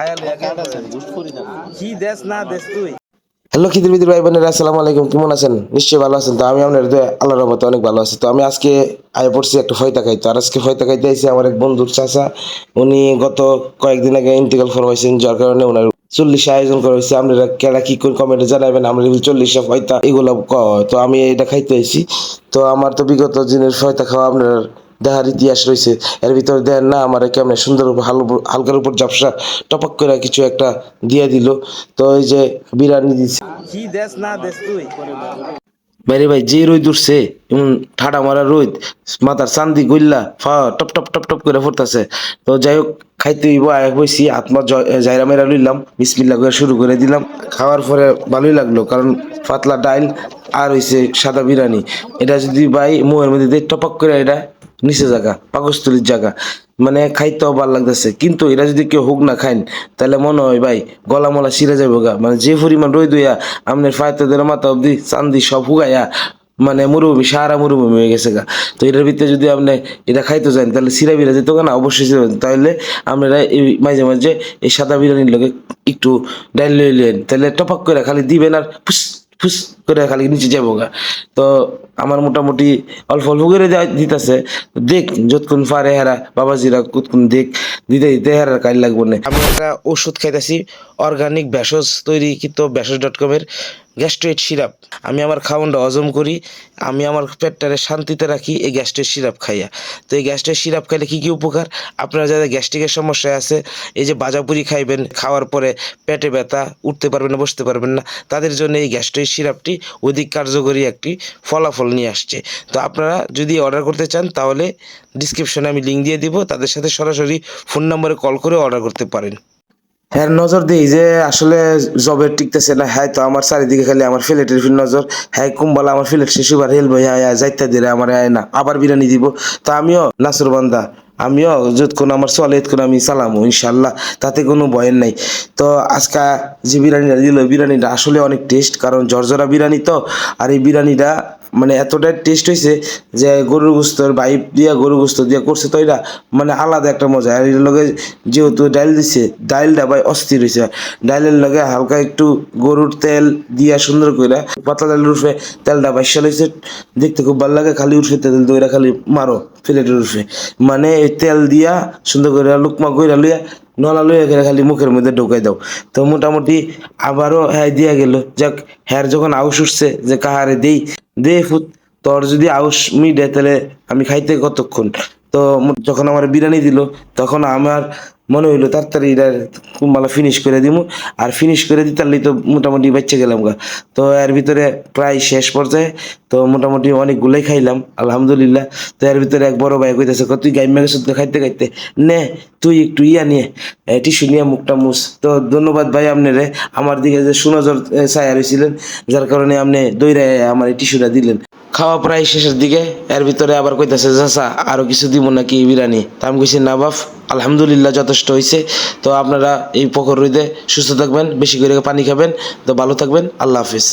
খায়াল কি দেশ না দেশ তুই? হ্যালো খিদির বিদির ভাই বোনেরা আসসালামু আলাইকুম কেমন আছেন? নিশ্চয়ই ভালো আছেন। তো আমি আপনার দোয়া আল্লাহর রহমতে অনেক ভালো আছি। তো আমি আজকে আয় পড়ছি একটা ফয়তা খাইতো। আর আজকে ফয়তা খাইতে আইসি আমার এক বন্ধুর চাচা। উনি গত কয়েকদিন আগে ইন্তেকাল ফরমাইছেন যার কারণে ওনার চল্লিশে আয়োজন করা হয়েছে। আপনারা কেডা কি করে কমেন্টে জানাবেন আমরা চল্লিশে ফয়তা এগুলো তো আমি এটা খাইতে আইছি। তো আমার তো বিগত দিনের ফয়তা খাওয়া আপনার দেখার ইতিহাস রয়েছে। এর ভিতরে দেন না আমার কেমন সুন্দর হালকার উপর ঝাপসা টপক করে কিছু একটা দিয়ে দিল। তো এই যে বিরিয়ানি দিচ্ছে কি দেশ না দেশ তুই? বাইরে ভাই যে রোদ উঠছে এমন ঠাডা মারা রোদ মাথার চান্দি গইল্লা ফা টপ টপ টপ টপ করে ফুটতেছে। তো যাই হোক খাইতে হইব আয় বইছি আত্মা জায়রা মেরা লইলাম বিসমিল্লা করে শুরু করে দিলাম। খাওয়ার পরে ভালোই লাগল কারণ পাতলা ডাইল আর হইছে সাদা বিরিয়ানি। এটা যদি ভাই মুহের মধ্যে দিয়ে টপক করে এটা নিচে জায়গা পাকস্থলীর জায়গা মানে খাইতেও ভালো লাগতেছে। কিন্তু এরা যদি কেউ হুক না খাইন, তাহলে মনে হয় ভাই গলা মলা ছিঁড়ে যাবে গা। মানে যে পরিমাণ রই দইয়া আপনার ফায়তাদের মাথা অব্দি চান্দি সব হুগাইয়া মানে মরুভূমি, সারা মরুভূমি হয়ে গেছে গা। তো এটার ভিতরে যদি আপনি এটা খাইতে চান তাহলে সিরা বিরা যেত না, অবশ্যই সিরা। তাহলে আপনারা এই মাঝে মাঝে এই সাদা বিরিয়ানির লোকে একটু ডাইল লইলেন। তাহলে টপাক করে খালি দিবেন আর ফুস করে খালি নিচে যাব গা। তো আমার মোটামুটি অল্প অল্প করে দিতেছে, দেখ যতক্ষণ পারে হেরা, বাবাজিরা কতক্ষণ দেখ, দিতে দিতে হেরার কাজ লাগবো না। আমি একটা ওষুধ খাইতেছি অর্গানিক ভেষজ তৈরি কিন্তু ভেষজ ডট কমের গ্যাস্ট্রেট সিরাপ। আমি আমার খাওয়ানটা হজম করি, আমি আমার পেটটারে শান্তিতে রাখি, এই গ্যাস্ট্রেট সিরাপ খাইয়া। তো এই গ্যাস্ট্রেট সিরাপ খাইলে কী কী উপকার? আপনারা যাদের গ্যাস্ট্রিকের সমস্যা আছে, এই যে বাজাপুরি খাইবেন, খাওয়ার পরে পেটে ব্যথা, উঠতে পারবেন না, বসতে পারবেন না, তাদের জন্য এই গ্যাস্ট্রিক সিরাপটি অধিক কার্যকরী একটি ফলাফল নিয়ে আসছে। তো আপনারা যদি অর্ডার করতে চান, তাহলে ডিসক্রিপশনে আমি লিঙ্ক দিয়ে দিব, তাদের সাথে সরাসরি ফোন নম্বরে কল করে অর্ডার করতে পারেন। হ্যাঁ নজর দিই যে আসলে জবের টিকতেছে না। হ্যাঁ তো আমার চারিদিকে খালি আমার ফিলেটের ফিল নজর। হ্যাঁ কুম্বালা আমার ফিলেট শেষ এবার হেলবো হ্যাঁ হ্যাঁ যাইতে দিলে আমার আয় না। আবার বিরিয়ানি দিব। তো আমিও নাসুর বান্দা, আমিও যতক্ষণ আমার চলে এতক্ষণ আমি চালামো ইনশাল্লাহ তাতে কোনো ভয়ের নাই। তো আজকে যে বিরিয়ানিটা দিল, বিরিয়ানিটা আসলে অনেক টেস্ট কারণ জর্জরা বিরিয়ানি তো। আর এই বিরিয়ানিটা মানে এতটাই টেস্ট হয়েছে যে গরুর গোস্তর বাইপ দিয়া গরু গোস্ত দিয়া করছে তো এটা মানে আলাদা একটা মজা। আর এর লগে যেহেতু ডাইল দিছে, ডাইলটা ভাই অস্থির হয়েছে ডাইলের লগে হালকা একটু গরুর তেল দিয়া সুন্দর করে পাতলা ডাইল উঠবে তেলটা বাইশাল হয়েছে দেখতে খুব ভালো লাগে। খালি উঠবে তেল দইরা খালি মারো প্লেটের উঠবে মানে তেল দিয়া সুন্দর করে লুকমা কইরা লইয়া নলা লইয়া গেলে খালি মুখের মধ্যে ঢুকাই দাও। তো মোটামুটি আবারও হ্যাঁ দিয়া গেল। যাক, হ্যার যখন আউস উঠছে যে কাহারে দেই, দে ফুত, তোর যদি আউস মিডে তাহলে আমি খাইতে কতক্ষণ? তো যখন আমার বিরিয়ানি দিল, তখন আমার মনে হইল, তাড়াতাড়ি এটা কুম্বালা ফিনিশ করে দিব আর ফিনিশ করে দিতে পারলেই তো মোটামুটি বাচ্চা গেলাম গা। তো এর ভিতরে প্রায় শেষ পর্যায়ে তো মোটামুটি অনেকগুলোই খাইলাম, আলহামদুলিল্লাহ। তো এর ভিতরে এক বড় ভাই কইতেছে "কত তুই গাইমা গেছিস তো খাইতে খাইতে? নে, তুই একটু ইয়া নিয়ে টিস্যু নিয়ে মুখটা মুছ। তো ধন্যবাদ ভাই আপনারে আমার দিকে যে সুনজর ছায়া রয়েছিলেন যার কারণে আপনি দৈরে আমার এই টিস্যুটা দিলেন। খাওয়া প্রায় শেষের দিকে। এর ভিতরে আবার কইতাছে, চাচা আরও কিছু দিব নাকি বিরিয়ানি? তাম আমি কইছি, না বাফ আলহামদুলিল্লাহ যথেষ্ট হয়েছে তো আপনারা এই পকর রইতে সুস্থ থাকবেন, বেশি করে পানি খাবেন। তো ভালো থাকবেন, আল্লাহ হাফিজ।